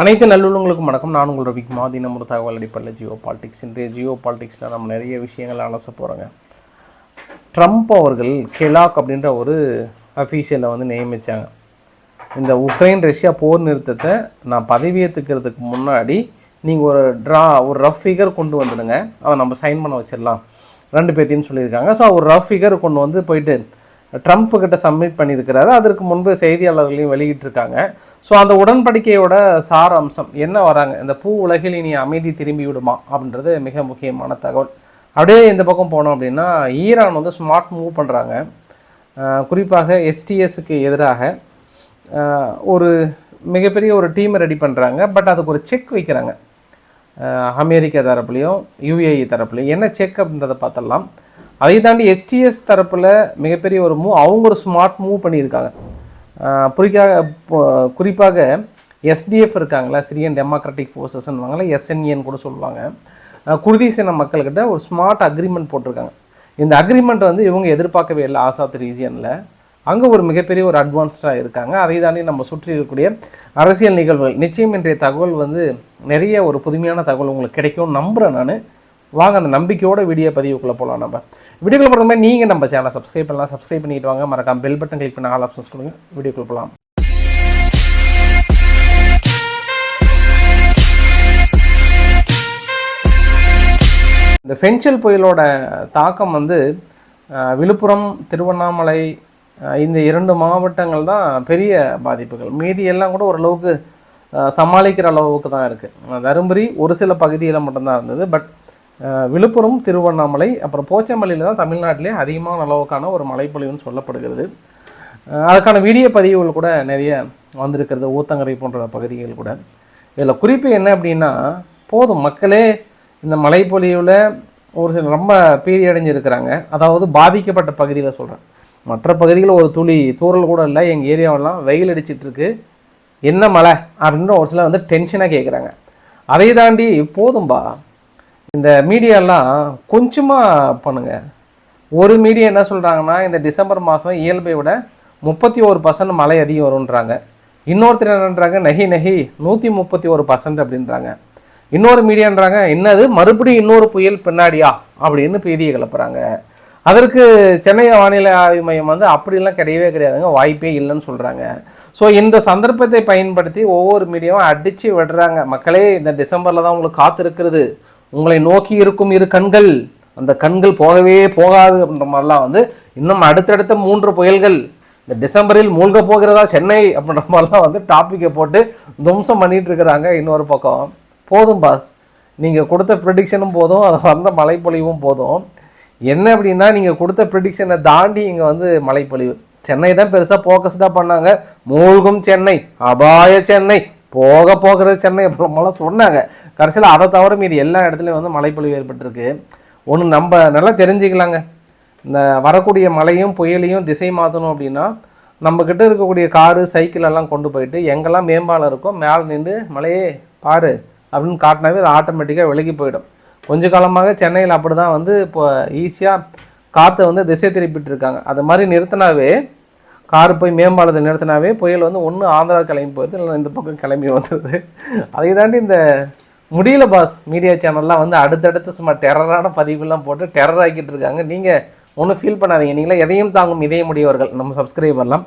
அனைத்து நல்லுள்ளவங்களுக்கும் வணக்கம். நான் உங்கள் ரவிக்குமா தினம் ஒரு தகவல் அடிப்படையில் ஜியோ பாலிடிக்ஸ். இன்றைய ஜியோ பாலிடிக்ஸில் நம்ம நிறைய விஷயங்கள் அலச போகிறோங்க ட்ரம்ப் அவர்கள் கெலாக் அப்படின்ற ஒரு அஃபீஷியலை வந்து நியமித்தாங்க இந்த உக்ரைன் ரஷ்யா போர் நிறுத்தத்தை நான் பதவியேற்றுக்கிறதுக்கு முன்னாடி நீங்கள் ஒரு ட்ரா ஒரு ரஃப் ஃபிகர் கொண்டு வந்துடுங்க. அதை நம்ம சைன் பண்ண வச்சிடலாம். ரெண்டு பேர்த்தையும் சொல்லியிருக்காங்க. ஸோ ஒரு ரஃப் ஃபிகர் கொண்டு வந்து போயிட்டு ட்ரம்ப் கிட்ட சப்மிட் பண்ணியிருக்கிறாரு. அதற்கு முன்பு செய்தியாளர்களையும் வெளியிட்டிருக்காங்க. ஸோ அந்த உடன்படிக்கையோட சார அம்சம் என்ன வராங்க? இந்த பூ உலகில் இனி அமைதி திரும்பி விடுமா அப்படின்றது மிக முக்கியமான தகவல். அப்படியே இந்த பக்கம் போனோம் அப்படின்னா ஈரான் வந்து ஸ்மார்ட் மூவ் பண்ணுறாங்க குறிப்பாக எஸ்டிஎஸ்க்கு எதிராக ஒரு மிகப்பெரிய ஒரு டீமை ரெடி பண்ணுறாங்க பட் அதுக்கு ஒரு செக் வைக்கிறாங்க. அமெரிக்கா தரப்புலையும் யுஏஇ தரப்புலையும். என்ன செக் அப்படின்றத பார்த்துடலாம். அதை தாண்டி எஸ்டிஎஸ் தரப்பில் மிகப்பெரிய ஒரு மூவ் அவங்க ஒரு ஸ்மார்ட் மூவ் பண்ணியிருக்காங்க. குறிக்காக குறிப்பாக எஸ்டிஎஃப் இருக்காங்களா? சிரியன் டெமோக்ராட்டிக் ஃபோர்ஸஸ்ன்னுவாங்களா எஸ்என்ஏன்னு கூட சொல்லுவாங்க. ஆஹ், குர்தீஸ் இன மக்கள்கிட்ட ஒரு ஸ்மார்ட் அக்ரிமெண்ட் போட்டிருக்காங்க. இந்த அக்ரிமெண்ட் வந்து இவங்க எதிர்பார்க்கவே இல்லை ஆசாத் ரீஜியனில் அங்கே ஒரு மிகப்பெரிய ஒரு அட்வான்ஸ்டாக இருக்காங்க. அதை தாண்டி நம்ம சுற்றி இருக்கக்கூடிய அரசியல் நிகழ்வுகள். நிச்சயம் இன்றைய தகவல் வந்து நிறைய ஒரு புதுமையான தகவல் உங்களுக்கு கிடைக்கும் நம்புகிறேன் நான். வாங்க அந்த நம்பிக்கையோட வீடியோ பதிவுக்குள்ளே போகலாம் நம்ம. வீடியோக்குள்ள போகிற மாதிரி நீங்கள் நம்ம சேனலை சப்ஸ்கிரைப் பண்ணலாம். சப்ஸ்கிரைப் பண்ணிட்டு வாங்க. மறக்காம பெல் பட்டன் கிளிக் பண்ண ஆல் ஆப்ஷன்ஸ் கொடுங்க. வீடியோக்குள்ள போகலாம் இந்த ஃபென்சல் புயலோட தாக்கம் வந்து விழுப்புரம் திருவண்ணாமலை இந்த இரண்டு மாவட்டங்கள் தான் பெரிய பாதிப்புகள். மீதி எல்லாம் கூட ஓரளவுக்கு சமாளிக்கிற அளவுக்கு தான் இருக்குது தருமபுரி ஒரு சில பகுதியில் மட்டும்தான் இருந்தது. பட் விழுப்புரம் திருவண்ணாமலை அப்புறம் போச்சம்பள்ளியில் தான் தமிழ்நாட்டிலே அதிகமான அளவுக்கான ஒரு மழைப்பொழிவுன்னு சொல்லப்படுகிறது. அதுக்கான வீடியோ பதிவுகள் கூட நிறைய வந்திருக்கிறது ஊத்தங்கரை போன்ற பகுதிகள் கூட. இதில் குறிப்பு என்ன அப்படின்னா போதும் மக்களே இந்த மழைப்பொழிவில் ஒரு சில ரொம்ப பீதியடைஞ்சிருக்கிறாங்க அதாவது பாதிக்கப்பட்ட பகுதியில் சொல்கிறேன் மற்ற பகுதிகளில் ஒரு துளி தூறல் கூட இல்லை எங்கள் ஏரியாவெல்லாம் வெயில் அடிச்சிட்ருக்கு. என்ன மழை? அப்படின்ற ஒரு சிலர் வந்து டென்ஷனாக கேட்குறாங்க அதை தாண்டி போதும்பா இந்த மீடியாலாம் கொஞ்சமாக பண்ணுங்க. ஒரு மீடியா என்ன சொல்கிறாங்கன்னா இந்த டிசம்பர் மாதம் இயல்பை விட முப்பத்தி ஒரு பர்சன்ட் மழை அதிகம் வரும்ன்றாங்க. இன்னொருத்தர் என்னன்றாங்க நகி நகி நூற்றி முப்பத்தி ஒரு பர்சன்ட் அப்படின்றாங்க. இன்னொரு மீடியான்றாங்க என்னது? மறுபடியும் இன்னொரு புயல் பின்னாடியா? அப்படின்னு பீதியை கிளப்புறாங்க. அதற்கு சென்னை வானிலை ஆய்வு மையம் வந்து அப்படிலாம் கிடையவே கிடையாதுங்க. வாய்ப்பே இல்லைன்னு சொல்கிறாங்க ஸோ இந்த சந்தர்ப்பத்தை பயன்படுத்தி ஒவ்வொரு மீடியாவும் அடித்து விடுறாங்க. மக்களே இந்த டிசம்பரில் தான் உங்களுக்கு காத்திருக்கிறது. உங்களை நோக்கி இருக்கும் இரு கண்கள் அந்த கண்கள் போகவே போகாது அப்படின்ற மாதிரிலாம் வந்து இன்னும் அடுத்தடுத்த மூன்று புயல்கள் இந்த டிசம்பரில் மூழ்க போகிறதா சென்னை அப்படின்ற மாதிரிலாம் வந்து டாப்பிக்கை போட்டு துவம்சம் பண்ணிகிட்டு இருக்கிறாங்க இன்னொரு பக்கம். போதும் பாஸ் நீங்கள் கொடுத்த ப்ரிடிக்ஷனும் போதும் அது வந்த மழைப்பொழிவும் போதும். என்ன அப்படின்னா நீங்கள் கொடுத்த ப்ரிடிக்ஷனை தாண்டி இங்கே வந்து மழைப்பொழிவு. சென்னை தான் பெருசாக ஃபோக்கஸ்டாக பண்ணாங்க. மூழ்கும் சென்னை அபாய சென்னை. போக போகிறது சென்னை அப்புறமெல்லாம் சொன்னாங்க. கடைசியில் அதை தவிர மீறி எல்லா இடத்துலையும் வந்து மழைப்பொழிவு ஏற்பட்டிருக்கு. ஒன்று நம்ம நல்லா தெரிஞ்சுக்கலாங்க. இந்த வரக்கூடிய மழையும் புயலையும் திசை மாற்றணும் அப்படின்னா நம்ம இருக்கக்கூடிய காரு சைக்கிள் எல்லாம் கொண்டு போயிட்டு எங்கெல்லாம் மேம்பாலம் இருக்கோ மேலே நின்று மழையே பாரு அப்படின்னு காட்டினாவே அது ஆட்டோமேட்டிக்காக விலகி போயிடும். கொஞ்ச காலமாக சென்னையில் அப்படி தான் வந்து இப்போ ஈஸியாக காற்றை வந்து திசை திருப்பிட்டு இருக்காங்க. அது மாதிரி நிறுத்தினாவே கார் போய் மேம்பாலத்தை நிறுத்தினாவே புயல் வந்து ஒன்று ஆந்திரா கிளம்பி போயிடுது இல்லை இந்த பக்கம் கிளம்பி வந்துடுது அதை தாண்டி இந்த முடியல பாஸ் மீடியா சேனல்லாம் வந்து அடுத்தடுத்து சும்மா டெரரான பதிவுலாம் போட்டு டெரர் ஆக்கிட்டு இருக்காங்க. நீங்கள் ஒன்றும் ஃபீல் பண்ணாதீங்க. நீங்களே எதையும் தாங்கும் இதய முடியவர்கள் நம்ம சப்ஸ்கிரைபர்லாம்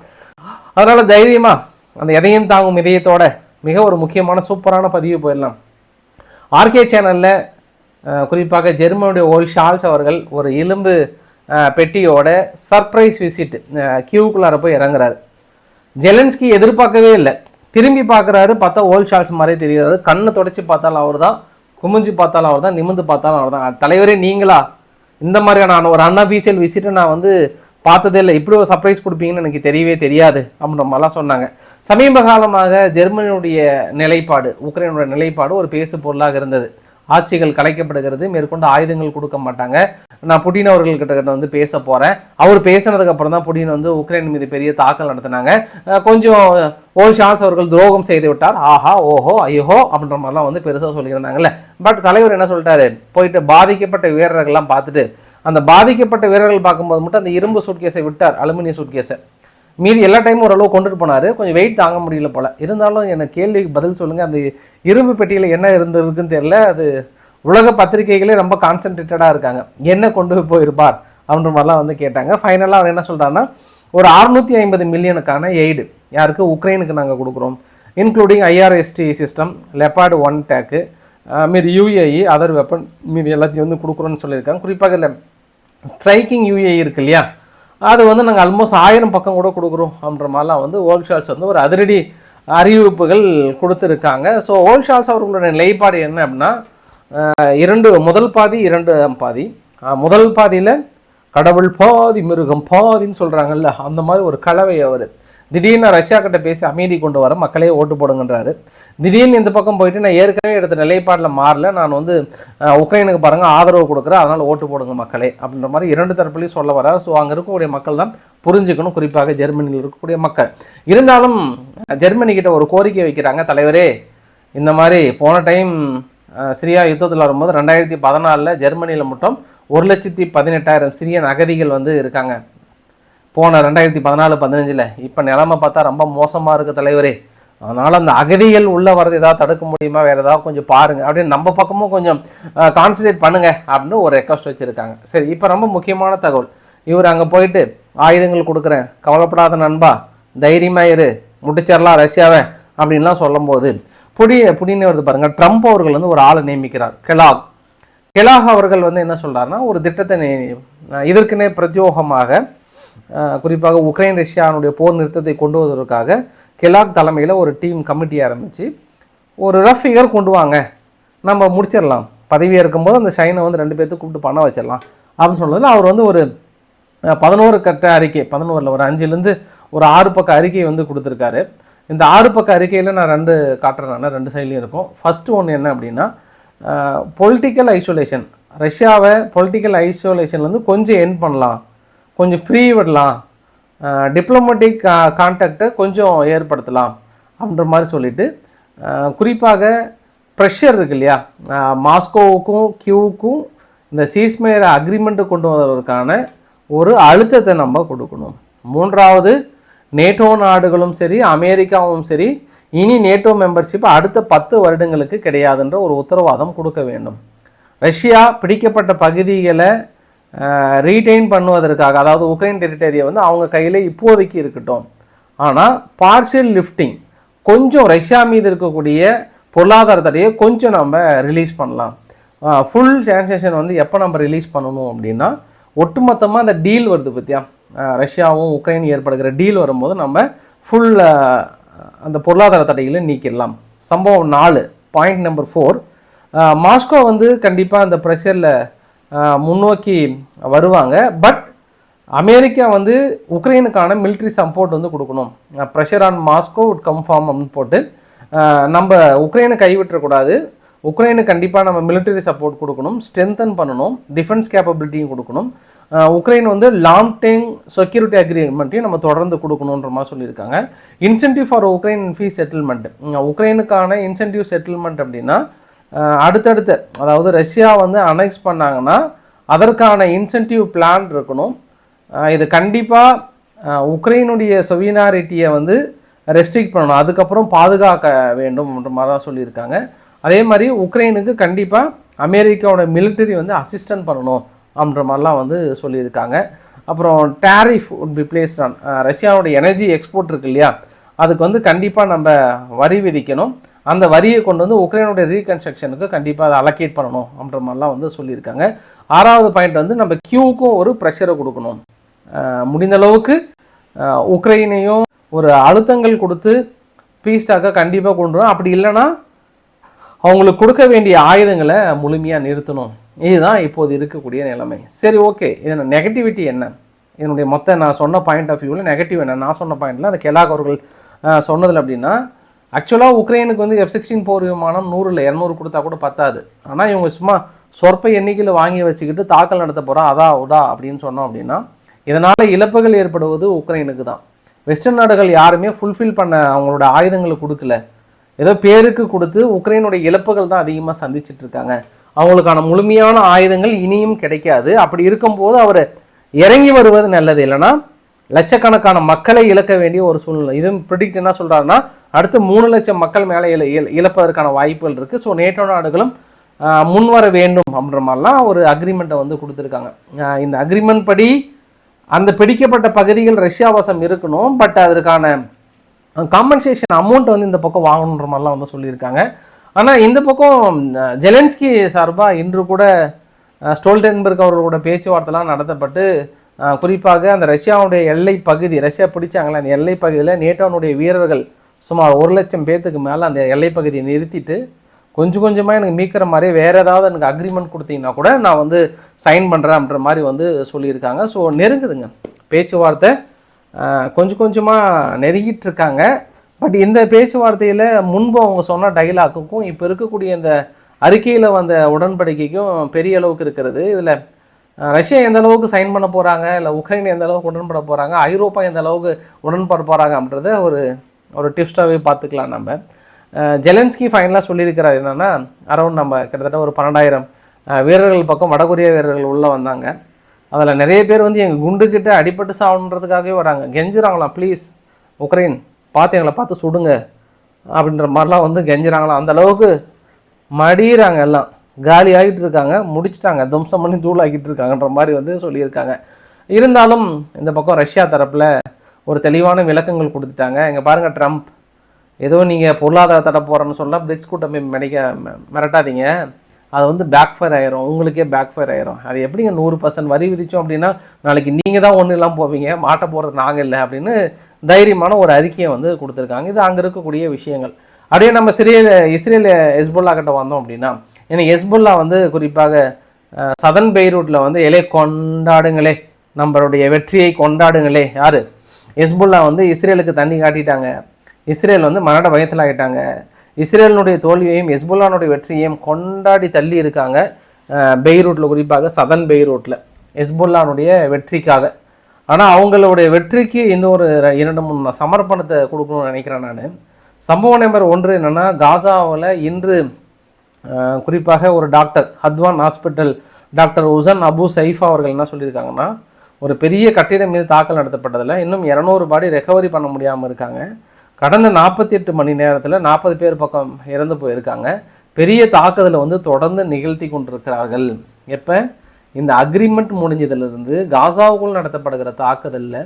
அதனால் தைரியமாக அந்த எதையும் தாங்கும் இதயத்தோட மிக ஒரு முக்கியமான சூப்பரான பதிவு போயிடலாம். ஆர்கே சேனலில் குறிப்பாக ஜெர்மனுடைய ஓல் ஷால்ஸ் அவர்கள் ஒரு எலும்பு பெட்டியோட சர்ப்ரைஸ் விசிட் கியூக்குள்ளார போய் இறங்குறாரு. ஜெலன்ஸ்கி எதிர்பார்க்கவே இல்லை. திரும்பி பார்க்குறாரு பார்த்தா ஓல் ஷால்ஸ் மாதிரி தெரிகிறாரு கண்ணை தொடச்சி பார்த்தாலும் அவர் தான் குமிஞ்சு பார்த்தாலும் அவர் தான் நிமிந்து பார்த்தாலும் அவர் தான் தலைவரே நீங்களா? இந்த மாதிரியான ஒரு அன்அஃபீஷியல் விசிட்டை நான் வந்து பார்த்ததே இல்லை. இப்படி ஒரு சர்ப்ரைஸ் கொடுப்பீங்கன்னு எனக்கு தெரியவே தெரியாது அப்படின்ற மாதிரிலாம் சொன்னாங்க. சமீப காலமாக ஜெர்மனியுடைய நிலைப்பாடு உக்ரைனுடைய நிலைப்பாடு ஒரு பேசு பொருளாக இருந்தது. ஆட்சிகள் கலைக்கப்படுகிறது மேற்கொண்டு ஆயுதங்கள் கொடுக்க மாட்டாங்க. நான் புட்டின் அவர்கள்கிட்ட கிட்ட வந்து பேச போகிறேன் அவர் பேசினதுக்கு அப்புறம் தான் புடின் வந்து உக்ரைன் மீது பெரிய தாக்கல் நடத்தினாங்க. கொஞ்சம் ஓல் ஷான்ஸ் அவர்கள் துரோகம் செய்து விட்டார். ஆஹா ஓஹோ ஐயோ அப்படின்ற மாதிரிலாம் வந்து பெருசாக சொல்லியிருந்தாங்கல்ல. பட் தலைவர் என்ன சொல்லிட்டாரு? போயிட்டு பாதிக்கப்பட்ட வீரர்கள்லாம் பார்த்துட்டு அந்த பாதிக்கப்பட்ட வீரர்கள் பார்க்கும்போது மட்டும் அந்த இரும்பு சூட்கேஸை விட்டார் அலுமினிய சூட்கேஸை மீதி எல்லா டைமும் ஓரளவு கொண்டுட்டு போனார். கொஞ்சம் வெயிட் தாங்க முடியல போல. இருந்தாலும் எனக்கு கேள்விக்கு பதில் சொல்லுங்கள் அந்த இரும்பு பெட்டியில் என்ன இருந்திருக்குன்னு தெரியல. அது உலக பத்திரிகைகளே ரொம்ப கான்சென்ட்ரேட்டடாக இருக்காங்க. என்ன கொண்டு போயிருப்பார்? அப்படின்ற மாதிரிலாம் வந்து கேட்டாங்க. ஃபைனலாக அவர் என்ன சொல்கிறாருன்னா ஒரு அறுநூற்றி ஐம்பது மில்லியனுக்கான எய்டு யாருக்கு? உக்ரைனுக்கு நாங்கள் கொடுக்குறோம். Including IRST system leopard one டேக்கு மீது யூஏஇ அதர் வெப்பன் மீது எல்லாத்தையும் வந்து கொடுக்குறோன்னு சொல்லியிருக்காங்க. குறிப்பாக இதில் ஸ்ட்ரைக்கிங் யூஏஇ இருக்கு இல்லையா? அது வந்து நாங்கள் ஆல்மோஸ்ட் ஆயிரம் பக்கம் கூட கொடுக்குறோம் அப்படின்ற மாதிரிலாம் வந்து ஓல்ட் ஷால்ஸ் வந்து ஒரு அதிரடி அறிவிப்புகள் கொடுத்துருக்காங்க. ஸோ ஓல்ட் ஷால்ஸ் அவர்களுடைய நிலைப்பாடு என்ன அப்படின்னா இரண்டு முதல் பாதி இரண்டு பாதி. முதல் பாதியில் கடவுள் பாதி மிருகம் பாதின்னு சொல்கிறாங்கல்ல அந்த மாதிரி ஒரு கலவை அவர். திடீர்னு ரஷ்யா கிட்ட பேசி அமைதி கொண்டு வர மக்களே ஓட்டு போடுங்கன்றாரு. திடீர்னு இந்த பக்கம் போயிட்டு நான் ஏற்கனவே எடுத்த நிலைப்பாட்டில் மாறல. நான் வந்து உக்ரைனுக்கு பாருங்க ஆதரவு கொடுக்குறேன். அதனால் ஓட்டு போடுங்க மக்களே அப்படின்ற மாதிரி இரண்டு தரப்புலையும் சொல்ல வர ஸோ அங்கே இருக்கக்கூடிய மக்கள் தான் புரிஞ்சுக்கணும். குறிப்பாக ஜெர்மனியில் இருக்கக்கூடிய மக்கள். இருந்தாலும் ஜெர்மனி கிட்ட ஒரு கோரிக்கை வைக்கிறாங்க. தலைவரே இந்த மாதிரி போன டைம் சிரியா யுத்தத்தில் வரும்போது ரெண்டாயிரத்தி பதினாலில் ஜெர்மனியில் மட்டும் ஒரு லட்சத்தி பதினெட்டாயிரம் சிரியன் அகதிகள் வந்து இருக்காங்க. போன ரெண்டாயிரத்தி பதினாலு பதினஞ்சில். இப்போ நிலமை பார்த்தா ரொம்ப மோசமாக இருக்குது தலைவரே. அதனால் அந்த அகதிகள் உள்ளே வரது ஏதாவது தடுக்க முடியுமா? வேறு ஏதாவது கொஞ்சம் பாருங்கள் அப்படின்னு நம்ம பக்கமும் கொஞ்சம் கான்சன்ட்ரேட் பண்ணுங்கள் அப்படின்னு ஒரு ரெக்வஸ்ட் வச்சுருக்காங்க. சரி இப்போ ரொம்ப முக்கியமான தகவல். இவர் அங்கே போயிட்டு ஆயுதங்கள் கொடுக்குறேன். கவலைப்படாத நண்பா தைரியமாக இரு. முடிச்சிடலாம் ரஷ்யாவை அப்படின்லாம் சொல்லும்போது புடி புடின்னு வருது பாருங்கள் ட்ரம்ப் அவர்கள் வந்து ஒரு ஆளை நியமிக்கிறார். கெலாக். கெலாக் அவர்கள் வந்து என்ன சொல்கிறாருன்னா ஒரு திட்டத்தை இதற்குனே பிரத்யோகமாக குறிப்பாக உக்ரைன் ரஷ்யானுடைய போர் நிறுத்தத்தை கொண்டு வருவதற்காக கெலாக் தலைமையில் ஒரு டீம் கமிட்டி ஆரம்பித்து ஒரு ரஃப் ஃபிகர் கொண்டு வாங்க நம்ம முடிச்சிடலாம். பதவியாக இருக்கும்போது அந்த ஷைனை வந்து ரெண்டு பேர்த்து கூப்பிட்டு பண்ண வச்சிடலாம் அப்படின்னு சொன்னதில் அவர் வந்து ஒரு பதினோரு கட்ட அறிக்கை பதினோரில் ஒரு அஞ்சுலேருந்து ஒரு ஆறு பக்க அறிக்கை வந்து கொடுத்துருக்காரு. இந்த ஆறு பக்க அறிக்கையில் நான் ரெண்டு காட்டுறேன் ரெண்டு சைட்லேயும் இருக்கும். ஃபஸ்ட்டு ஒன்று என்ன அப்படின்னா பொலிட்டிக்கல் ஐசோலேஷன் ரஷ்யாவை பொலிட்டிக்கல் ஐசோலேஷன்லேருந்து கொஞ்சம் என் பண்ணலாம். கொஞ்சம் ஃப்ரீ விடலாம். டிப்ளமேட்டிக் கான்டாக்டை கொஞ்சம் ஏற்படுத்தலாம் அப்படின்ற மாதிரி சொல்லிட்டு குறிப்பாக ப்ரெஷர் இருக்கு இல்லையா? மாஸ்கோவுக்கும் கியூவுக்கும் இந்த சீஸ்மேர் அக்ரிமெண்ட்டு கொண்டு வருவதற்கான ஒரு அழுத்தத்தை நம்ம கொடுக்கணும். மூன்றாவது நேட்டோ நாடுகளும் சரி அமெரிக்காவும் சரி இனி நேட்டோ மெம்பர்ஷிப் அடுத்த பத்து வருடங்களுக்கு கிடையாதுன்ற ஒரு உத்தரவாதம் கொடுக்க வேண்டும். ரஷ்யா பிடிக்கப்பட்ட பகுதிகளை ரீடைன் பண்ணுவதற்காக அதாவது உக்ரைன் டெரிட்டரியை வந்து அவங்க கையில் இப்போதைக்கு இருக்கட்டும். ஆனால் பார்ஷியல் லிஃப்டிங் கொஞ்சம் ரஷ்யா மீது இருக்கக்கூடிய பொருளாதார தடையை கொஞ்சம் நம்ம ரிலீஸ் பண்ணலாம். ஃபுல் சான்சேஷன் வந்து எப்போ நம்ம ரிலீஸ் பண்ணணும் அப்படின்னா ஒட்டுமொத்தமாக அந்த டீல் வருது பற்றியா ரஷ்யாவும் உக்ரைன் ஏற்படுகிற டீல் வரும்போது நம்ம ஃபுல் அந்த பொருளாதார தடைகளை நீக்கிடலாம். சம்பவம் நாலு பாயிண்ட் நம்பர் ஃபோர் மாஸ்கோ வந்து கண்டிப்பாக அந்த ப்ரெஷரில் முன்னோக்கி வருவாங்க. பட் அமெரிக்கா வந்து உக்ரைனுக்கான மிலிட்ரி சப்போர்ட் வந்து கொடுக்கணும். Pressure on Moscow would confirm அப்படின்னு போட்டு நம்ம உக்ரைனை கைவிட்டக்கூடாது. உக்ரைனுக்கு கண்டிப்பாக நம்ம மிலிட்டரி சப்போர்ட் கொடுக்கணும் ஸ்ட்ரென்தன் பண்ணணும் டிஃபென்ஸ் கேப்பபிலிட்டியும் கொடுக்கணும். உக்ரைன் வந்து லாங் டைம் செக்யூரிட்டி அக்ரிமெண்ட்டையும் நம்ம தொடர்ந்து கொடுக்கணுன்ற மாதிரி சொல்லியிருக்காங்க. Incentive for Ukraine fee settlement உக்ரைனுக்கான incentive settlement அப்படின்னா அடுத்தடுத்து அதாவது ரஷ்யா வந்து அனெக்ஸ் பண்ணாங்கன்னா அதற்கான இன்சென்டிவ் பிளான் இருக்கணும். இது கண்டிப்பாக உக்ரைனுடைய சொவினாரிட்டியை வந்து ரெஸ்ட்ரிக்ட் பண்ணணும். அதுக்கப்புறம் பாதுகாக்க வேண்டும் என்ற மாதிரி தான் சொல்லியிருக்காங்க. அதே மாதிரி உக்ரைனுக்கு கண்டிப்பாக அமெரிக்காவோட மிலிட்டரி வந்து அசிஸ்டன்ட் பண்ணணும் அப்படின்ற மாதிரிலாம் வந்து சொல்லியிருக்காங்க. அப்புறம் tariff would be place on ரஷ்யாவோட எனர்ஜி எக்ஸ்போர்ட் இருக்கு இல்லையா? அதுக்கு வந்து கண்டிப்பாக நம்ம வரி விதிக்கணும். அந்த வரியை கொண்டு வந்து உக்ரைனுடைய ரீகன்ஸ்ட்ரக்ஷனுக்கு கண்டிப்பாக அதை அலோகேட் பண்ணணும் அப்படின்ற மாதிரிலாம் வந்து சொல்லியிருக்காங்க. ஆறாவது பாயிண்ட் வந்து நம்ம கியூவுக்கும் ஒரு ப்ரெஷரை கொடுக்கணும். முடிந்தளவுக்கு முடிந்த அளவுக்கு உக்ரைனையும் ஒரு அழுத்தங்கள் கொடுத்து பீஸ்டாக கண்டிப்பாக கொண்டு வரும். அப்படி இல்லைன்னா அவங்களுக்கு கொடுக்க வேண்டிய ஆயுதங்களை முழுமையாக நிறுத்தணும். இதுதான் இப்போது இருக்கக்கூடிய நிலைமை. சரி ஓகே இதன் நெகட்டிவிட்டி என்ன? இதனுடைய மொத்த நான் சொன்ன பாயிண்ட் ஆஃப் வியூவில் நெகட்டிவ் என்ன? நான் சொன்ன பாயிண்டில் அந்த கெலாக் அவர்கள் சொன்னதில் அப்படின்னா ஆக்சுவலாக உக்ரைனுக்கு வந்து எஃப் சிக்ஸ்டீன் போர் விமானம் நூறில் இரநூறு கொடுத்தா கூட பத்தாது. ஆனால் இவங்க சும்மா சொற்ப எண்ணிக்கையில் வாங்கி வச்சுக்கிட்டு தாக்கல் நடத்த போகிறோம் அதா உடா அப்படின்னு சொன்னோம் அப்படின்னா இதனால் இழப்புகள் ஏற்படுவது உக்ரைனுக்கு தான். வெஸ்டர்ன் நாடுகள் யாருமே ஃபுல்ஃபில் பண்ண அவங்களோட ஆயுதங்களை கொடுக்கல. ஏதோ பேருக்கு கொடுத்து உக்ரைனுடைய இழப்புகள் தான் அதிகமாக சந்திச்சுட்டு இருக்காங்க. அவங்களுக்கான முழுமையான ஆயுதங்கள் இனியும் கிடைக்காது. அப்படி இருக்கும்போது அவர் இறங்கி வருவது நல்லது இல்லைன்னா லட்சக்கணக்கான மக்களை இழக்க வேண்டிய ஒரு சூழ்நிலை. இதுவும் ப்ரிடிக்ட் என்ன சொல்கிறாருன்னா அடுத்து மூணு லட்சம் மக்கள் மேலே இழ இழப்பதற்கான வாய்ப்புகள் இருக்குது ஸோ நேட்டோ நாடுகளும் முன்வர வேண்டும் அப்படின்ற மாதிரிலாம் ஒரு அக்ரிமெண்ட்டை வந்து கொடுத்துருக்காங்க. இந்த அக்ரிமெண்ட் படி அந்த பிடிக்கப்பட்ட பகுதிகள் ரஷ்யா வசம் இருக்கணும். பட் அதற்கான காம்பன்சேஷன் அமௌண்ட் வந்து இந்த பக்கம் வாங்கணுன்ற மாதிரிலாம் வந்து சொல்லியிருக்காங்க. ஆனால் இந்த பக்கம் ஜெலன்ஸ்கி சார்பாக இன்று கூட அஹ், ஸ்டோல்டன்பர்க் அவர்களோட பேச்சுவார்த்தைலாம் நடத்தப்பட்டு குறிப்பாக அந்த ரஷ்யாவுடைய எல்லை பகுதி ரஷ்யா பிடிச்சாங்களே அந்த எல்லை பகுதியில் நேட்டோனுடைய வீரர்கள் சுமார் ஒரு லட்சம் பேர்த்துக்கு மேலே அந்த எல்லை பகுதியை நிறுத்திட்டு கொஞ்சம் கொஞ்சமாக எனக்கு மீக்கிற மாதிரி வேறு ஏதாவது எனக்கு அக்ரிமெண்ட் கொடுத்தீங்கன்னா கூட நான் வந்து சைன் பண்ணுறேன் அப்படின்ற மாதிரி வந்து சொல்லியிருக்காங்க. ஸோ நெருங்குதுங்க. பேச்சுவார்த்தை கொஞ்சம் கொஞ்சமாக நெருங்கிட்டு இருக்காங்க. பட் இந்த பேச்சுவார்த்தையில் முன்பு அவங்க சொன்ன டைலாக்குக்கும் இப்போ இருக்கக்கூடிய இந்த அறிக்கையில் வந்த உடன்படிக்கைக்கும் பெரிய அளவுக்கு இருக்கிறது. இதில் ரஷ்யா எந்த அளவுக்கு சைன் பண்ண போகிறாங்க இல்லை உக்ரைன் எந்த அளவுக்கு உடன்பட போகிறாங்க ஐரோப்பா எந்த அளவுக்கு உடன்பட போகிறாங்க அப்படின்றத ஒரு ஒரு டிப்ஸ்டாகவே பார்த்துக்கலாம் நம்ம. ஜெலன்ஸ்கி ஃபைனலாக சொல்லியிருக்கிறார் என்னென்னா அரௌண்ட் நம்ம கிட்டத்தட்ட ஒரு பன்னெண்டாயிரம் வீரர்கள் பக்கம் வடகொரிய வீரர்கள் உள்ளே வந்தாங்க. அதில் நிறைய பேர் வந்து எங்கள் குண்டுக்கிட்ட அடிபட்டு சாகணுன்றதுக்காகவே வராங்க. கெஞ்சுறாங்களாம் ப்ளீஸ் உக்ரைன் பார்த்து எங்களை பார்த்து சுடுங்க அப்படின்ற மாதிரிலாம் வந்து கெஞ்சுறாங்களாம். அந்த அளவுக்கு மடியிறாங்க எல்லாம். காலி ஆகிட்டு இருக்காங்க முடிச்சிட்டாங்க தும்சம் பண்ணி தூளாக்கிட்டு இருக்காங்கன்ற மாதிரி வந்து சொல்லியிருக்காங்க. இருந்தாலும் இந்த பக்கம் ரஷ்யா தரப்பில் ஒரு தெளிவான விளக்கங்கள் கொடுத்துட்டாங்க. இங்கே பாருங்கள் ட்ரம்ப். ஏதோ நீங்கள் பொருளாதார தடை போகிறேன்னு சொல்ல பிரிக்ஸ் கூட்டமை மிடைக்க மிரட்டாதீங்க. அது வந்து பேக் ஃபயர் ஆயிரும். உங்களுக்கே பேக் ஃபயர் ஆயிரும். அது எப்படிங்க நூறு பர்சன்ட் வரி விதித்தோம் அப்படின்னா நாளைக்கு நீங்கள் தான் ஒன்றும் இல்லாமல் போவீங்க மாட்ட போகிறது நாங்கள் இல்லை அப்படின்னு தைரியமான ஒரு அறிக்கையை வந்து கொடுத்துருக்காங்க. இது அங்கே இருக்கக்கூடிய விஷயங்கள். அப்படியே நம்ம சிறிய இஸ்ரேல் ஹெஸ்புல்லா கிட்ட வந்தோம் அப்படின்னா ஏன்னா எஸ்புல்லா வந்து குறிப்பாக சதன் பெய்ரூட்டில் வந்து எலே கொண்டாடுங்களே நம்மளுடைய வெற்றியை கொண்டாடுங்களே. யாரு? எஸ்புல்லா வந்து இஸ்ரேலுக்கு தண்ணி காட்டிட்டாங்க. இஸ்ரேல் வந்து மனட பயத்தில் ஆகிட்டாங்க இஸ்ரேலினுடைய தோல்வியையும் எஸ்புல்லானுடைய வெற்றியையும் கொண்டாடி தள்ளி இருக்காங்க அஹ், பெய்ரூட்டில் குறிப்பாக சதன் பெய்ரூட்டில் எஸ்புல்லானுடைய வெற்றிக்காக. ஆனால் அவங்களுடைய வெற்றிக்கு இன்னொரு இரண்டு மூணு சமர்ப்பணத்தை கொடுக்கணும்னு நினைக்கிறேன் நான். சம்பவம் நம்பர் ஒன்று என்னென்னா காசாவில் இன்று குறிப்பாக ஒரு doctor Hatwan hospital doctor Hussam Abu Safiya அவர்கள் என்ன சொல்லியிருக்காங்கன்னா ஒரு பெரிய கட்டிடம் மீது தாக்கல் நடத்தப்பட்டதில் இன்னும் இரநூறு பாடி ரெக்கவரி பண்ண முடியாமல் இருக்காங்க. கடந்த நாற்பத்தி எட்டு மணி நேரத்தில் நாற்பது பேர் பக்கம் இறந்து போயிருக்காங்க. பெரிய தாக்குதலை வந்து தொடர்ந்து நிகழ்த்தி கொண்டிருக்கிறார்கள். எப்போ? இந்த அக்ரிமெண்ட் முடிஞ்சதுலேருந்து காசாவுக்குள் நடத்தப்படுகிற தாக்குதலில்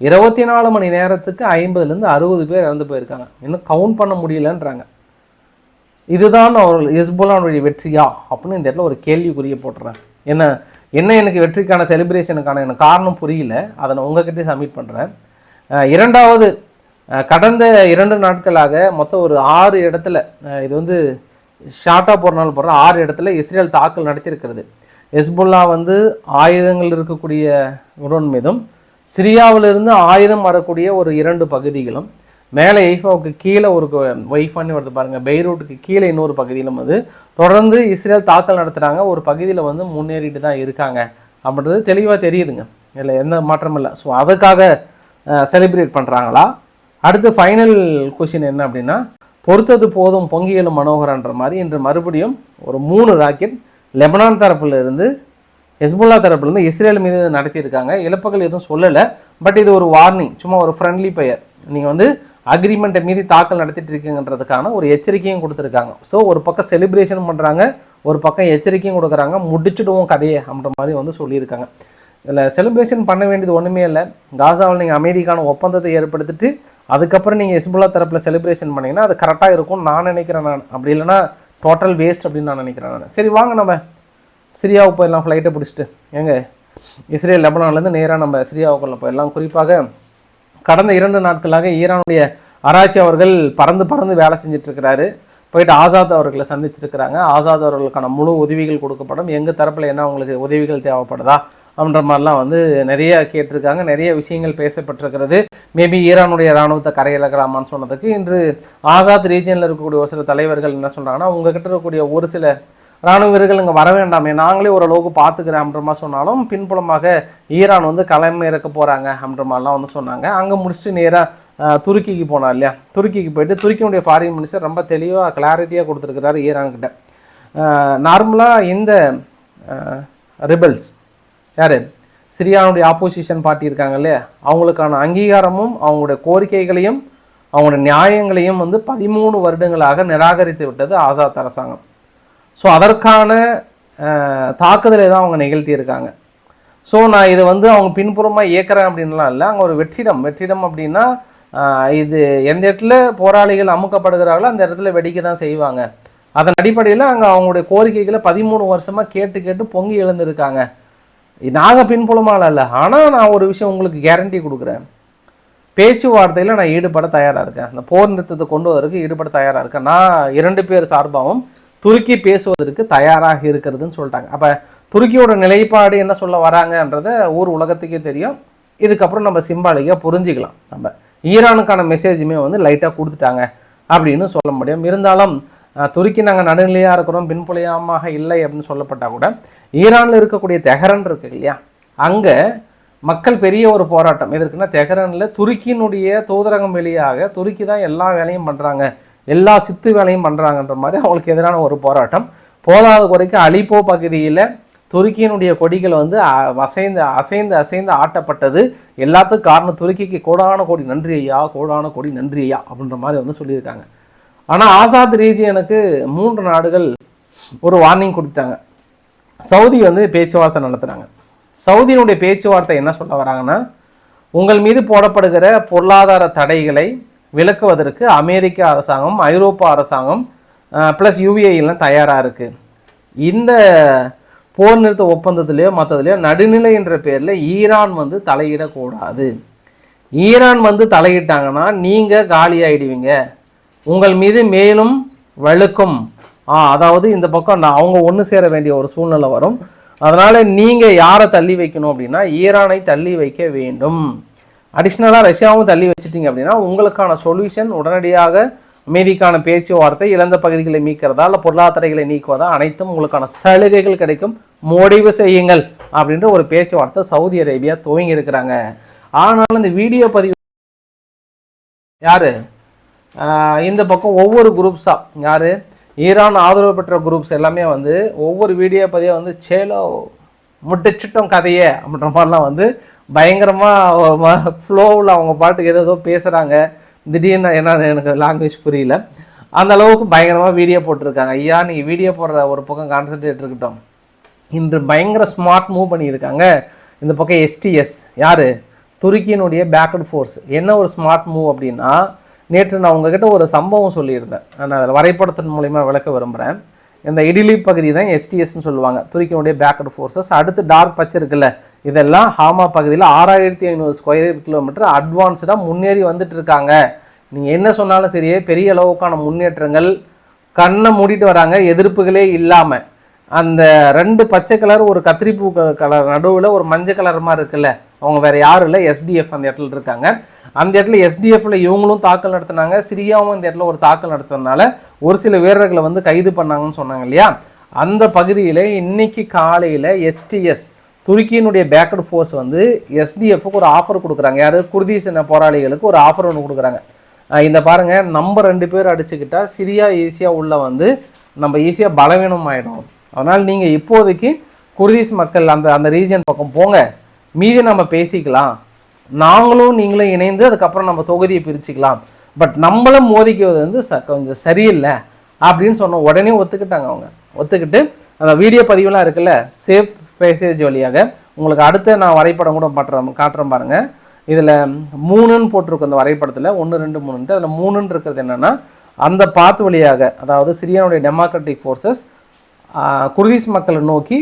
இருபத்தி நாலு மணி நேரத்துக்கு ஐம்பதுலேருந்து அறுபது பேர் இறந்து போயிருக்காங்க. இன்னும் கவுண்ட் பண்ண முடியலன்றாங்க. இதுதான் அவர்கள் ஹிஸ்புல்லானுடைய வெற்றியா அப்படின்னு இந்த இடத்துல ஒரு கேள்விக்குறிய போட்டுறேன் என்ன என்ன எனக்கு வெற்றிக்கான செலிப்ரேஷனுக்கான எனக்கு காரணம் புரியல. அதை நான் உங்ககிட்டயே சப்மிட் பண்ணுறேன் இரண்டாவது கடந்த இரண்டு நாட்களாக மொத்தம் ஒரு ஆறு இடத்துல இது வந்து ஷார்ட்டாக போகிற ஆறு இடத்துல இஸ்ரேல் தாக்கல் நடத்தியிருக்கிறது. ஹெஸ்புல்லா வந்து ஆயுதங்கள் இருக்கக்கூடிய உடன் மீதும் சிரியாவிலிருந்து ஆயுதம் வரக்கூடிய ஒரு இரண்டு பகுதிகளும் மேலே ஐஃபாவுக்கு கீழே ஒரு ஒய்ஃபான்னு வருது பாருங்கள் பெய்ரூட்டுக்கு கீழே இன்னொரு பகுதியிலும் வந்து தொடர்ந்து இஸ்ரேல் தாக்கல் நடத்துகிறாங்க ஒரு பகுதியில் வந்து முன்னேறிட்டு தான் இருக்காங்க. அப்படின்றது தெளிவாக தெரியுதுங்க. இதில் எந்த மாற்றமும் இல்லை. ஸோ அதுக்காக செலிப்ரேட் பண்ணுறாங்களா அடுத்து ஃபைனல் கொஷின் என்ன அப்படின்னா பொறுத்தது போதும் பொங்கியலும் மனோகரன்ற மாதிரி இன்று மறுபடியும் ஒரு மூணு ராக்கெட் லெபனான் தரப்பில் இருந்து ஹெஸ்புல்லா தரப்புலேருந்து இஸ்ரேல் மீது நடத்தியிருக்காங்க. இழப்புகள் எதுவும் சொல்லலை. பட் இது ஒரு வார்னிங் சும்மா ஒரு ஃப்ரெண்ட்லி பெயர் நீங்கள் வந்து அக்ரிமெண்ட்டை மீறி தாக்கல் நடத்திட்டு இருக்கீங்கன்றதுக்கான ஒரு எச்சரிக்கையும் கொடுத்துருக்காங்க. ஸோ ஒரு பக்கம் செலிப்ரேஷன் பண்ணுறாங்க ஒரு பக்கம் எச்சரிக்கையும் கொடுக்குறாங்க முடிச்சுடுவோம் கதையை அப்படின்ற மாதிரி வந்து சொல்லியிருக்காங்க. இதில் செலிப்ரேஷன் பண்ண வேண்டியது ஒன்றுமே இல்லை. காசாவில் நீங்கள் அமெரிக்கான ஒப்பந்தத்தை ஏற்படுத்திட்டு அதுக்கப்புறம் நீங்கள் ஹெஸ்புல்லா தரப்பில் செலிப்ரேஷன் பண்ணீங்கன்னா அது கரெக்டாக இருக்கும் நான் நினைக்கிறேன் நான். அப்படி இல்லைன்னா டோட்டல் வேஸ்ட் அப்படின்னு நான் நினைக்கிறேன் நான். சரி வாங்க நம்ம சிரியாவுக்கு போயிடலாம் ஃப்ளைட்டை பிடிச்சிட்டு. எங்க இஸ்ரேல் லெபனான்லேருந்து நேராக நம்ம சிரியாவுக்குள்ளே போயிடலாம். குறிப்பாக கடந்த இரண்டு நாட்களாக ஈரானுடைய ஆராய்ச்சி அவர்கள் பறந்து பறந்து வேலை செஞ்சுட்டு இருக்கிறாரு போயிட்டு ஆசாத் அவர்களை சந்திச்சிருக்கிறாங்க. ஆசாத் அவர்களுக்கான முழு உதவிகள் கொடுக்கப்படும். எங்கள் தரப்பில் என்ன உங்களுக்கு உதவிகள் தேவைப்படுதா அப்படின்ற மாதிரிலாம் வந்து நிறைய கேட்டிருக்காங்க. நிறைய விஷயங்கள் பேசப்பட்டிருக்கிறது. மேபி ஈரானுடைய இராணுவத்தை கரையிறக்கலாமான்னு சொன்னதுக்கு இன்று ஆசாத் ரீஜனில் இருக்கக்கூடிய ஒரு சில தலைவர்கள் என்ன சொல்கிறாங்கன்னா உங்ககிட்ட இருக்கக்கூடிய ஒரு சில ராணுவ வீரர்கள் இங்கே வர வேண்டாமே நாங்களே ஓரளவுக்கு பார்த்துக்கிறேன் மாதிரி சொன்னாலும் பின்புலமாக ஈரான் வந்து களம் இறக்க போகிறாங்க அப்படின்ற மாதிரிலாம் வந்து சொன்னாங்க. அங்கே முடிச்சுட்டு நேராக துருக்கிக்கு போனா இல்லையா? துருக்கிக்கு போயிட்டு துருக்கியினுடைய ஃபாரின் மினிஸ்டர் ரொம்ப தெளிவாக கிளாரிட்டியாக கொடுத்துருக்கிறாரு ஈரான்கிட்ட. நார்மலாக இந்த ரிபல்ஸ் யார்? சிரியானுடைய ஆப்போசிஷன் பார்ட்டி இருக்காங்க இல்லையா? அவங்களுக்கான அங்கீகாரமும் அவங்களுடைய கோரிக்கைகளையும் அவங்களுடைய நியாயங்களையும் வந்து பதிமூணு வருடங்களாக நிராகரித்து விட்டது ஆசாத் அரசாங்கம். ஸோ அதற்கான தாக்குதலை தான் அவங்க நிகழ்த்தியிருக்காங்க. ஸோ நான் இதை வந்து அவங்க பின்புறமாக இயக்குறேன் அப்படின்லாம் இல்லை. அங்கே ஒரு வெற்றிடம். வெற்றிடம் அப்படின்னா இது எந்த இடத்துல போராளிகள் அமுக்கப்படுகிறார்களோ அந்த இடத்துல வெடிக்க தான் செய்வாங்க. அதன் அடிப்படையில் அங்கே அவங்களுடைய கோரிக்கைகளை பதிமூணு வருஷமாக கேட்டு கேட்டு பொங்கி எழுந்திருக்காங்க. நாங்கள் பின்புலமாக இல்லை. ஆனால் நான் ஒரு விஷயம் உங்களுக்கு கேரண்டி கொடுக்குறேன். பேச்சுவார்த்தையில் நான் ஈடுபட தயாராக இருக்கேன். அந்த போர் நிறுத்தத்தை கொண்டு வரதுக்கு ஈடுபட தயாராக இருக்கேன். நான் இரண்டு பேர் சார்பாகவும் துருக்கி பேசுவதற்கு தயாராக இருக்கிறதுன்னு சொல்லிட்டாங்க. அப்போ துருக்கியோட நிலைப்பாடு என்ன சொல்ல வராங்கன்றத ஊர் உலகத்துக்கே தெரியும். இதுக்கப்புறம் நம்ம சிம்பாலிக்காக புரிஞ்சுக்கலாம். நம்ம ஈரானுக்கான மெசேஜுமே வந்து லைட்டாக கொடுத்துட்டாங்க அப்படின்னு சொல்ல முடியும். இருந்தாலும் துருக்கி நாங்கள் நடுநிலையாக இருக்கிறோம் பின்புலையமாக இல்லை அப்படின்னு சொல்லப்பட்டால் கூட ஈரானில் இருக்கக்கூடிய தெஹரன் இருக்கு இல்லையா? அங்கே மக்கள் பெரிய ஒரு போராட்டம். எதற்குன்னா தெஹரனில் துருக்கியினுடைய தூதரகம் வெளியாக துருக்கி தான் எல்லா வேலையும் பண்ணுறாங்க எல்லா சித்து வேலையும் பண்ணுறாங்கன்ற மாதிரி அவங்களுக்கு எதிரான ஒரு போராட்டம். போதாத குறைக்கு அலிப்போ பகுதியில் துருக்கியினுடைய கொடிகள் வந்து அசைந்து அசைந்து அசைந்து ஆட்டப்பட்டது. எல்லாத்துக்கும் காரணம் துருக்கிக்கு கோடான கோடி நன்றி ஐயா கோடான கோடி நன்றி ஐயா அப்படின்ற மாதிரி வந்து சொல்லியிருக்காங்க. ஆனால் ஆசாத் ரீஜியனுக்கு மூன்று நாடுகள் ஒரு வார்னிங் கொடுத்தாங்க சவுதி வந்து பேச்சுவார்த்தை நடத்துகிறாங்க சவுதியினுடைய பேச்சுவார்த்தை என்ன சொல்ல வராங்கன்னா உங்கள் மீது போடப்படுகிற பொருளாதார தடைகளை விலக்குவதற்கு அமெரிக்க அரசாங்கம் ஐரோப்பா அரசாங்கம் ப்ளஸ் யூஏஇலாம் தயாராக இருக்குது இந்த போர் நிறுத்த ஒப்பந்தத்திலேயோ மற்றதுலையோ நடுநிலை என்ற பேரில் ஈரான் வந்து தலையிடக்கூடாது. ஈரான் வந்து தலையிட்டாங்கன்னா நீங்கள் காலியாகிடுவீங்க உங்கள் மீது மேலும் வழுக்கும். ஆ அதாவது இந்த பக்கம் நான் அவங்க ஒன்று சேர வேண்டிய ஒரு சூழ்நிலை வரும். அதனால் நீங்கள் யாரை தள்ளி வைக்கணும் அப்படின்னா ஈரானை தள்ளி வைக்க வேண்டும். அடிஷ்னலாக ரஷ்யாவும் தள்ளி வச்சிட்டீங்க அப்படின்னா உங்களுக்கான சொல்யூஷன் உடனடியாக அமெரிக்கான பேச்சுவார்த்தை இழந்த பகுதிகளை மீட்கிறதா இல்லை பொருளாதாரங்களை நீக்குவதா அனைத்தும் உங்களுக்கான சலுகைகள் கிடைக்கும். முடிவு செய்யுங்கள் அப்படின்ற ஒரு பேச்சுவார்த்தை சவுதி அரேபியா துவங்கி இருக்கிறாங்க. ஆனாலும் இந்த வீடியோ பதிவு யாரு? இந்த பக்கம் ஒவ்வொரு குரூப்ஸா யாரு? ஈரான் ஆதரவு பெற்ற குரூப்ஸ் எல்லாமே வந்து ஒவ்வொரு வீடியோ பதிவை வந்து சேலோ முட்டிச்சிட்டோம் கதையே அப்படின்ற மாதிரிலாம் வந்து பயங்கரமாக ஃப்ளோவில் அவங்க பாட்டுக்கு ஏதோ பேசுகிறாங்க திடீர்னு என்ன எனக்கு லாங்குவேஜ் புரியல. அந்த அளவுக்கு பயங்கரமாக வீடியோ போட்டிருக்காங்க. ஐயா நீங்கள் வீடியோ போடுற ஒரு பக்கம் கான்சென்ட்ரேட் இருக்கட்டும். இன்று பயங்கர ஸ்மார்ட் மூவ் பண்ணியிருக்காங்க. இந்த பக்கம் எஸ்டிஎஸ் யார்? துருக்கியினுடைய பேக்கட் ஃபோர்ஸ் என்ன ஒரு ஸ்மார்ட் மூவ் அப்படின்னா நேற்று நான் உங்ககிட்ட ஒரு சம்பவம் சொல்லியிருந்தேன். நான் அதில் வரைபடத்தின் மூலிமா விளக்க விரும்புகிறேன் இந்த இடிலி பகுதி தான் எஸ்டிஎஸ்ன்னு சொல்லுவாங்க. துருக்கியினுடைய பேக்கட் ஃபோர்ஸஸ் அடுத்து டார்க் பச்சை இருக்குல்ல இதெல்லாம் ஹாமா பகுதியில் ஆறாயிரத்தி ஐநூறு ஸ்கொயர் கிலோமீட்டர் அட்வான்ஸ்டாக முன்னேறி வந்துட்டு இருக்காங்க. நீங்கள் என்ன சொன்னாலும் சரியே பெரிய அளவுக்கான முன்னேற்றங்கள் கண்ணை மூடிட்டு வராங்க எதிர்ப்புகளே இல்லாமல் அந்த ரெண்டு பச்சை கலர் ஒரு கத்திரிப்பூ க- கலர் நடுவில் ஒரு மஞ்சள் கலர் மாதிரி இருக்குல்ல அவங்க வேற யாரும் இல்லை எஸ்டிஎஃப் அந்த இடத்துல இருக்காங்க. அந்த இடத்துல எஸ்டிஎஃப்ல இவங்களும் தாக்கல் நடத்துனாங்க சிரியாவும் இந்த இடத்துல ஒரு தாக்கல் நடத்துறதுனால ஒரு சில வீரர்களை வந்து கைது பண்ணாங்கன்னு சொன்னாங்க இல்லையா? அந்த பகுதியில் இன்னைக்கு காலையில் எஸ்டிஎஸ் துருக்கியினுடைய பேக்கட் ஃபோர்ஸ் வந்து எஸ்டிஎஃப்க்கு ஒரு ஆஃபர் கொடுக்குறாங்க. யார்? குர்தீஸ் என்ன போராளிகளுக்கு ஒரு ஆஃபர் ஒன்று கொடுக்குறாங்க. இந்த பாருங்கள் நம்ம ரெண்டு பேர் அடிச்சுக்கிட்டா சிரியா ஈஸியாக உள்ள வந்து நம்ம ஈஸியாக பலவீனம் ஆகிடும் அதனால் நீங்கள் இப்போதைக்கு குர்தீஸ் மக்கள் அந்த அந்த ரீஜன் பக்கம் போங்க. மீதி நம்ம பேசிக்கலாம். நாங்களும் நீங்களும் இணைந்து அதுக்கப்புறம் நம்ம தொகுதியை பிரிச்சுக்கலாம். பட் நம்மளும் மோதிக்குவது வந்து ச கொஞ்சம் சரியில்லை அப்படின்னு சொன்ன உடனே ஒத்துக்கிட்டாங்க அவங்க. ஒத்துக்கிட்டு அந்த வீடியோ பதிவுலாம் இருக்குல்ல சேஃப் பேசேஜ் வழியாக உங்களுக்கு அடுத்த நான் வரைபடம் கூட பட்டுறேன் காட்டுறேன் பாருங்கள் இதில் மூணுன்னு போட்டிருக்கும் அந்த வரைபடத்தில். ஒன்று ரெண்டு மூணுன்ட்டு. அதில் மூணுன்னு இருக்கிறது என்னென்னா அந்த பாத்து வழியாக அதாவது சிரியானுடைய டெமோக்ராட்டிக் ஃபோர்ஸஸ் குர்தீஸ் மக்களை நோக்கி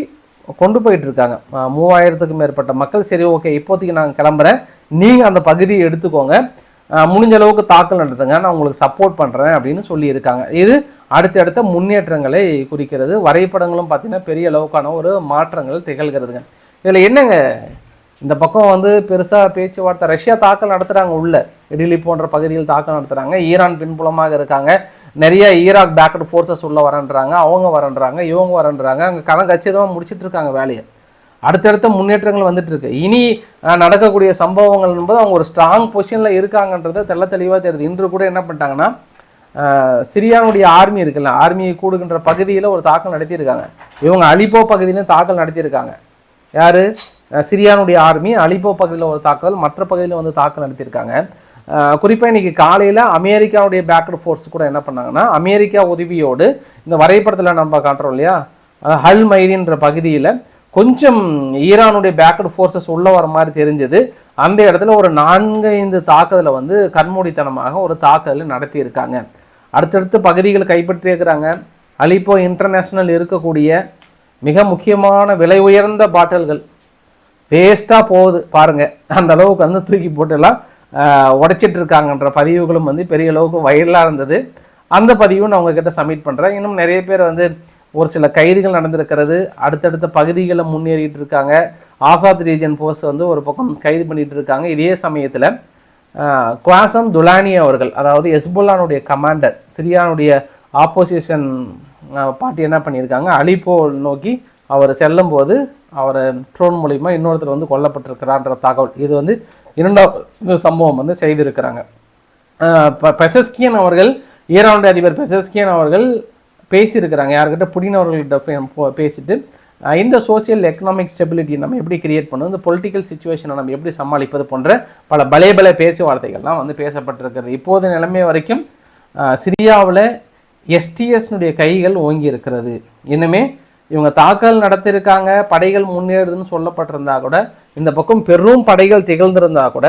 கொண்டு போயிட்டு இருக்காங்க மூவாயிரத்துக்கும் மேற்பட்ட மக்கள் சரி ஓகே இப்போதைக்கு நான் கிளம்புறேன். நீங்கள் அந்த பகுதியை எடுத்துக்கோங்க. முடிஞ்ச அளவுக்கு தாக்கல் நடத்துங்க. நான் உங்களுக்கு சப்போர்ட் பண்ணுறேன் அப்படின்னு சொல்லியிருக்காங்க. இது அடுத்தடுத்த முன்னேற்றங்களை குறிக்கிறது. வரைபடங்களும் பார்த்தீங்கன்னா பெரிய அளவுக்கான ஒரு மாற்றங்கள் திகழ்கிறதுங்க. இதில் என்னங்க? இந்த பக்கம் வந்து பெருசாக பேச்சுவார்த்தை ரஷ்யா தாக்கல் நடத்துகிறாங்க உள்ள. இடிலி போன்ற பகுதியில் தாக்கல் நடத்துகிறாங்க ஈரான் பின்புலமாக இருக்காங்க. நிறைய ஈராக் பேக்கடு ஃபோர்ஸஸ் உள்ள வரன்றாங்க. அவங்க வரன்றாங்க. இவங்க வரன்றாங்க. அங்கே கணக்கு கச்சிதமாக முடிச்சிட்டு இருக்காங்க வேலையை. அடுத்தடுத்த முன்னேற்றங்கள் வந்துட்டு இருக்கு. இனி நடக்கக்கூடிய சம்பவங்கள் என்பது அவங்க ஒரு ஸ்ட்ராங் பொசிஷனில் இருக்காங்கன்றது தெள்ள தெளிவாக தெரியுது. இன்று கூட என்ன பண்ணிட்டாங்கன்னா சிரியானுடைய ஆர்மி இருக்குல்ல ஆர்மியை கூடுகின்ற பகுதியில் ஒரு தாக்கல் நடத்தியிருக்காங்க. இவங்க அலிப்போ பகுதியிலும் தாக்கல் நடத்தியிருக்காங்க. யார்? சிரியானுடைய ஆர்மி அலிப்போ பகுதியில் ஒரு தாக்குதல் மற்ற பகுதியில் வந்து தாக்கல் நடத்தியிருக்காங்க. குறிப்பாக இன்றைக்கி காலையில் அமெரிக்காவுடைய பேக்கட் ஃபோர்ஸ் கூட என்ன பண்ணாங்கன்னா அமெரிக்கா உதவியோடு இந்த வரைபடத்தில் நம்ம காட்டுறோம் இல்லையா? ஹல் மைதின்ற பகுதியில் கொஞ்சம் ஈரானுடைய பேக்கட் ஃபோர்ஸஸ் உள்ளே வர மாதிரி தெரிஞ்சது. அந்த இடத்துல ஒரு நான்கு ஐந்து தாக்குதலை வந்து கண்மூடித்தனமாக ஒரு தாக்குதலை நடத்தியிருக்காங்க. அடுத்தடுத்து பகுதிகளை கைப்பற்றியிருக்கிறாங்க. அலிப்போ இன்டர்நேஷ்னல் இருக்கக்கூடிய மிக முக்கியமான விலை உயர்ந்த பாட்டில்கள். வேஸ்ட்டாக போகுது. பாருங்கள் அந்த அளவுக்கு வந்து தூக்கி போட்டுலாம் உடைச்சிட்டு இருக்காங்கன்ற பதிவுகளும் வந்து பெரிய அளவுக்கு வைரலாக இருந்தது. அந்த பதிவும் நான் உங்ககிட்ட சப்மிட் பண்ணுறேன் இன்னும் நிறைய பேர் வந்து ஒரு சில கைதுகள் நடந்திருக்கிறது. அடுத்தடுத்த பகுதிகளில் முன்னேறிட்டு இருக்காங்க. ஆசாத் ரீஜன் போர்ஸ் வந்து ஒரு பக்கம் கைது பண்ணிட்டு இருக்காங்க. இதே சமயத்தில் குவாசம் துலானி அவர்கள் அதாவது எஸ்புல்லானுடைய கமாண்டர் சிரியானுடைய ஆப்போசிஷன் பார்ட்டி என்ன பண்ணியிருக்காங்க? அலிப்போ நோக்கி அவர் செல்லும்போது அவர் ட்ரோன் மூலிமா இன்னொருத்தர் வந்து கொல்லப்பட்டிருக்கிறான்ற தகவல். இது வந்து இரண்டாவது சம்பவம் வந்து செய்திருக்கிறாங்க. ப- பெசஸ்கியன் அவர்கள் ஈரானுடைய அதிபர் பெசஸ்கியன் அவர்கள் பேசியிருக்கிறாங்க. யார்கிட்ட புடினவர்கள்கிட்ட பேசிட்டு இந்த சோசியல் எக்கனாமிக் ஸ்டெபிலிட்டி நம்ம எப்படி கிரியேட் பண்ணணும்? இந்த பொலிட்டிக்கல் சுச்சுவேஷனை நம்ம எப்படி சமாளிப்பது போன்ற பல பலே பல பேச்சுவார்த்தைகள்லாம் வந்து பேசப்பட்டிருக்கிறது. இப்போது நிலைமை வரைக்கும் சிரியாவில் எஸ்டிஎஸ்னுடைய கைகள் ஓங்கி இருக்கிறது இன்னுமே இவங்க தாக்கல் நடத்தியிருக்காங்க படைகள் முன்னேறுதுன்னு சொல்லப்பட்டிருந்தா கூட இந்த பக்கம் பெரும் படைகள் திகழ்ந்திருந்தா கூட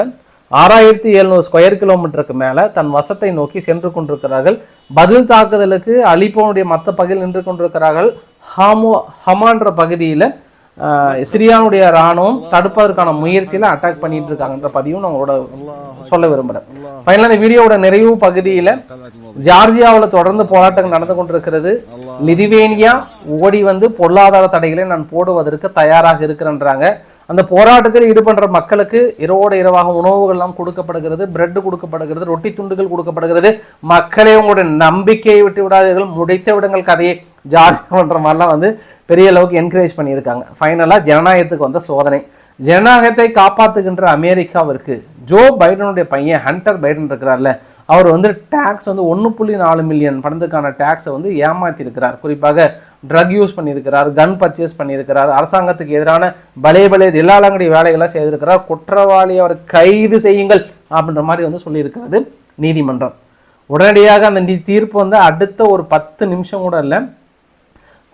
ஆறாயிரத்தி எழுநூறு ஸ்கொயர் கிலோமீட்டருக்கு மேலே தன் வசத்தை நோக்கி சென்று கொண்டிருக்கிறார்கள். பதில் தாக்குதலுக்கு அலிப்போனுடைய மற்ற பகுதியில் நின்று கொண்டிருக்கிறார்கள். ஹாமோ ஹமான்ற பகுதியில் சிரியானுடைய ராணுவம் தடுப்பதற்கான முயற்சியில் அட்டாக் பண்ணிட்டு இருக்காங்கன்ற பதிவும் நான் உங்களோட சொல்ல விரும்புகிறேன் ஃபைனலாக இந்த வீடியோவோட நிறைவு பகுதியில் ஜார்ஜியாவில் தொடர்ந்து போராட்டங்கள் நடந்து கொண்டிருக்கிறது. லிதுவேனியா ஓடி வந்து பொருளாதார தடைகளை நான் போடுவதற்கு தயாராக இருக்கிறேன்றாங்க. அந்த போராட்டத்தில் ஈடுபடுற மக்களுக்கு இரவோட இரவாக உணவுகள்லாம் கொடுக்கப்படுகிறது பிரெட் கொடுக்கப்படுகிறது ரொட்டி துண்டுகள் கொடுக்கப்படுகிறது. மக்களே உங்களுடைய நம்பிக்கையை விட்டு விடாதீர்கள். முடித்த விடங்கள் கதையை ஜாஸ்தி பண்ணுற மாதிரிலாம் வந்து பெரிய அளவுக்கு என்கரேஜ் பண்ணியிருக்காங்க. ஃபைனலாக ஜனநாயகத்துக்கு வந்த சோதனை. ஜனநாயகத்தை காப்பாற்றுகின்ற அமெரிக்காவிற்கு ஜோ பைடனுடைய பையன் ஹண்டர் பைடன் இருக்கிறார்ல அவர் வந்து டேக்ஸ் வந்து ஒன்று புள்ளி நாலு மில்லியன் பணத்துக்கான டேக்ஸை வந்து ஏமாத்தி இருக்கிறார் குறிப்பாக ட்ரக் யூஸ் பண்ணியிருக்கிறார் கன் பர்ச்சேஸ் பண்ணியிருக்கிறார் அரசாங்கத்துக்கு எதிரான பலே பலே தில்லாலங்கடி வேலைகள்லாம் செய்திருக்கிறார். குற்றவாளி அவர் கைது செய்யுங்கள் அப்படின்ற மாதிரி வந்து சொல்லியிருக்கிறது நீதிமன்றம். உடனடியாக அந்த நீ- தீர்ப்பு வந்து அடுத்த ஒரு பத்து நிமிஷம் கூட இல்லை.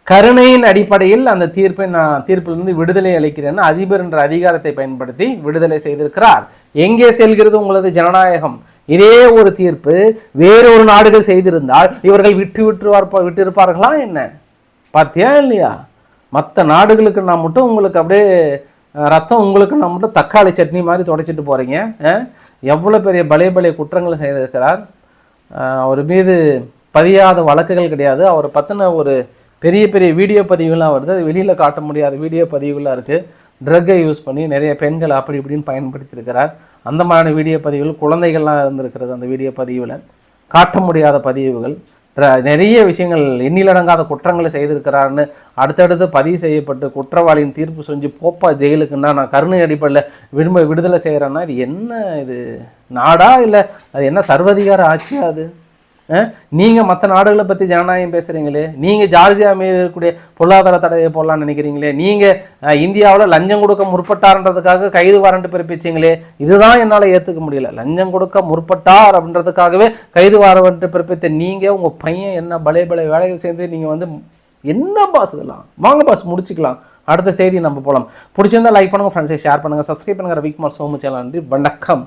கருணையின் அடிப்படையில் அந்த தீர்ப்பை நான் தீர்ப்பிலிருந்து விடுதலை அளிக்கிறேன்னு அதிபர் என்ற அதிகாரத்தை பயன்படுத்தி விடுதலை செய்திருக்கிறார். எங்கே செல்கிறது உங்களது ஜனநாயகம்? இதே ஒரு தீர்ப்பு வேறு ஒரு நாடுகள் செய்திருந்தால் இவர்கள் விட்டு விட்டுருவார் விட்டு இருப்பார்களா என்ன? பார்த்தியா இல்லையா? மற்ற நாடுகளுக்கு நான் மட்டும் உங்களுக்கு அப்படியே ரத்தம் உங்களுக்கு நான் மட்டும் தக்காளி சட்னி மாதிரி தொடச்சிட்டு போகிறீங்க எவ்வளோ பெரிய பலே பலே குற்றங்களை செய்திருக்கிறார். அவர் மீது பதியாத வழக்குகள் கிடையாது. அவரை பற்றின ஒரு பெரிய பெரிய வீடியோ பதிவுலாம் வருது. அது வெளியில் காட்ட முடியாத வீடியோ பதிவுலாம் இருக்குது ட்ரக்கை யூஸ் பண்ணி நிறைய பெண்கள் அப்படி இப்படின்னு பயன்படுத்தியிருக்கிறார். அந்த மாதிரியான வீடியோ பதிவுகள் குழந்தைகள்லாம் இருந்திருக்கிறது அந்த வீடியோ பதிவில். காட்ட முடியாத பதிவுகள். நிறைய விஷயங்கள் எண்ணிலடங்காத குற்றங்களை செய்திருக்கிறாருன்னு அடுத்தடுத்து பதிவு செய்யப்பட்டு குற்றவாளியின் தீர்ப்பு செஞ்சு போப்பா ஜெயிலுக்குன்னா நான் கருணை அடிப்படையில் விடுமை விடுதலை செய்கிறேன்னா இது என்ன இது நாடா இல்லை அது என்ன சர்வதிகார ஆட்சியா அது? நீங்கள் மற்ற நாடுகளை பற்றி ஜனநாயகம் பேசுகிறீங்களே நீங்கள் ஜார்ஜியா மீது இருக்கக்கூடிய பொருளாதார தடையை போடலாம்னு நினைக்கிறீங்களே? நீங்கள் இந்தியாவில் லஞ்சம் கொடுக்க முற்பட்டார்ன்றதுக்காக கைது வாரண்ட் பிறப்பிச்சிங்களே? இதுதான் என்னால் ஏற்றுக்க முடியல. லஞ்சம் கொடுக்க முற்பட்டார் அப்படின்றதுக்காகவே கைது வாரண்ட் பிறப்பித்த நீங்கள் உங்கள் பையன் என்ன பலே பலே வேலைகள் சேர்ந்து நீங்கள் வந்து என்ன பாஸ் இதெல்லாம்? வாங்க பாஸ் முடிச்சுக்கலாம். அடுத்த செய்தி நம்ம போகலாம் பிடிச்சிருந்தா லைக் பண்ணுங்க ஃப்ரெண்ட்ஸை ஷேர் பண்ணுங்கள் சப்ஸ்கிரைப் பண்ணுங்கள் ரவிக்குமார் சோமு சேனல் நன்றி. வணக்கம்.